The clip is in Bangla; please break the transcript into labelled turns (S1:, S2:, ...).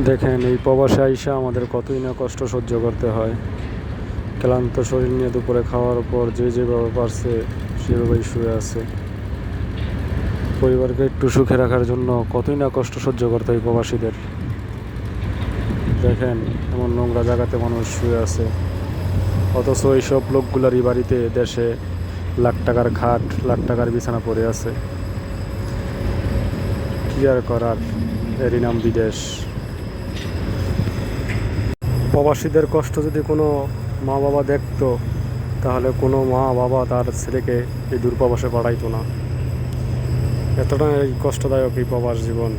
S1: দেখেন, এই প্রবাসে আইসা আমাদের কতই না কষ্ট সহ্য করতে হয়। ক্লান্ত শরীর নিয়ে দুপুরে খাওয়ার পর যে যেভাবে পারছে, সেভাবেই শুয়ে আছে। পরিবারকে একটু সুখে রাখার জন্য কতই না কষ্ট সহ্য করতে হয় প্রবাসীদের। দেখেন, এমন নোংরা জায়গাতে মানুষ শুয়ে আছে। অথচ এইসব লোকগুলারই বাড়িতে দেশে লাখ টাকার খাট, লাখ টাকার বিছানা পড়ে আছে। কি আর করার? এরই নাম বিদেশ। প্রবাসীদের কষ্ট যদি কোনো মা বাবা দেখত, তাহলে কোনো মা বাবা তার ছেলেকে এই দূরপ্রবাসে পাঠাইতো না। এতটাই কষ্টদায়ক এই প্রবাস জীবন।